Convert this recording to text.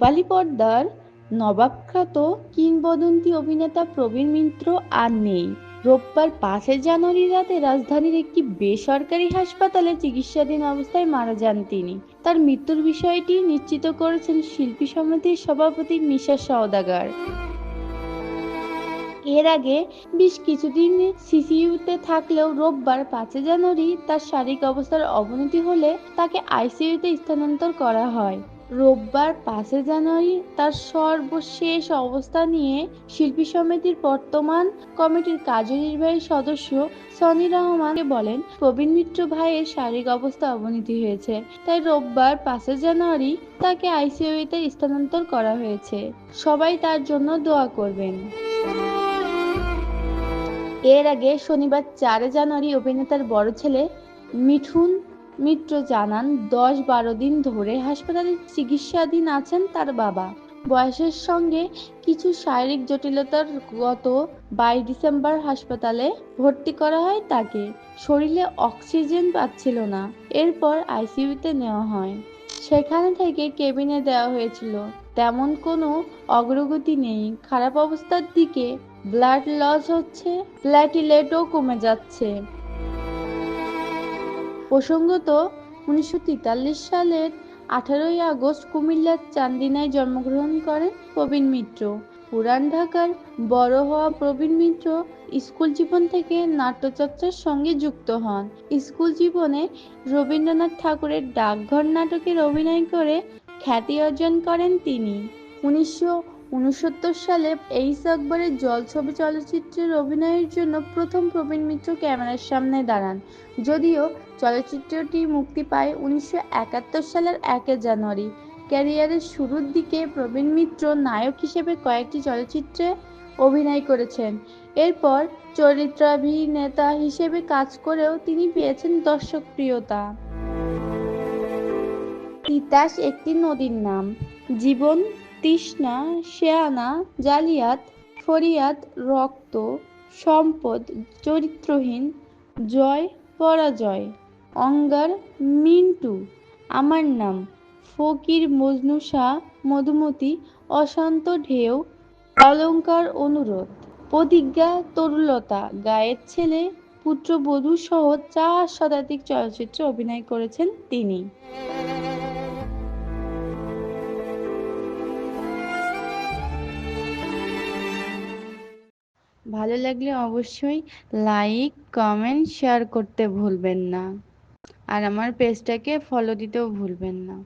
রূপালী পর্দার নবাবখ্যাত কিংবদন্তি অভিনেতা প্রবীণ মিত্র আর নেই। রোববার পাঁচই জানুয়ারি রাতে রাজধানীর একটি বেসরকারি হাসপাতালে চিকিৎসাধীন অবস্থায় মারা যান তিনি। তার মৃত্যুর বিষয়টি নিশ্চিত করেছেন শিল্পী সমিতির সভাপতি মিশা সওদাগার। এর আগে বেশ কিছুদিন সিসিইউতে থাকলেও রোববার পাঁচই জানুয়ারি তার শারীরিক অবস্থার অবনতি হলে তাকে আইসিইউতে স্থানান্তর করা হয়। রোববার পাঁচই জানুয়ারি তার সর্বশেষ অবস্থা নিয়ে শিল্পী সমিতির বর্তমান কমিটির কার্যনির্বাহী সদস্য সনি রহমানকে বলেন, প্রবীণ মিত্র ভাইয়ের শারীরিক অবস্থা অবনতি হয়েছে, তাই রোববার পাঁচই জানুয়ারি তাকে আইসিইউতে স্থানান্তর করা হয়েছে। সবাই তার জন্য দোয়া করবেন। এর আগে শনিবার চারে জানুয়ারি অভিনেতার বড় ছেলে মিঠুন মিত্র জানান, দশ বারো দিন ধরে হাসপাতালে চিকিৎসাধীন আছেন তার বাবা। বয়সের সঙ্গে কিছু শারীরিক জটিলতার গত বাইশ ডিসেম্বর হাসপাতালে ভর্তি করা হয় তাকে। শরীরে অক্সিজেন পাচ্ছিল না। এরপর আইসিইউতে নেওয়া হয়। সেখানে থেকে কেবিনে দেওয়া হয়েছিল। তেমন কোনো অগ্রগতি নেই। খারাপ অবস্থার দিকে ব্লাড লস হচ্ছে প্ল্যাটিলেটও কমে যাচ্ছে। প্রসঙ্গত, উনিশশো সালের আঠারোই আগস্ট কুমিল্লার চান্দিনায় জন্মগ্রহণ করেন প্রবীণ মিত্র। পুরান ঢাকার বড় হওয়া প্রবীণ মিত্র স্কুল জীবন থেকে নাট্যচর্চার সঙ্গে যুক্ত হন। স্কুল জীবনে রবীন্দ্রনাথ ঠাকুরের ডাকঘর নাটকের অভিনয় করে খ্যাতি অর্জন করেন তিনি। উনিশশো উনসত্তর সালে এইস আকবরের জল ছবি চলচ্চিত্রের অভিনয়ের জন্য প্রথম প্রবীণ মিত্র ক্যামেরার সামনে দাঁড়ান। যদিও চলচ্চিত্রটি মুক্তি পায় উনিশশো একাত্তর সালের একে জানুয়ারি। ক্যারিয়ারের শুরুর দিকে প্রবীণ মিত্র নায়ক হিসেবে কয়েকটি চলচ্চিত্রে অভিনয় করেছেন। এরপর চরিত্রাভিনেতা হিসেবে কাজ করেও তিনি পেয়েছেন দর্শকপ্রিয়তা। তিতাস একটি নদীর নাম। জীবন তৃষ্ণা শেয়ানা জালিয়াত, ফরিয়াদ, রক্ত, সম্পদ, চরিত্রহীন, জয়, পরাজয়। অঙ্গার, মিন্টু, আমার নাম। ফকির, মজনু শাহ, মধুমতি, অশান্ত ঢেউ, অলঙ্কার অনুরোধ। প্রতিজ্ঞা, তরুলতা, গায়ের ছেলে, পুত্রবধূ সহ চার শতাধিক চলচ্চিত্রে অভিনয় করেছেন তিনি। ভালো লাগলে অবশ্যই লাইক কমেন্ট শেয়ার করতে ভুলবেন না। আর আমার পেজটাকে ফলো দিতেও ভুলবেন না।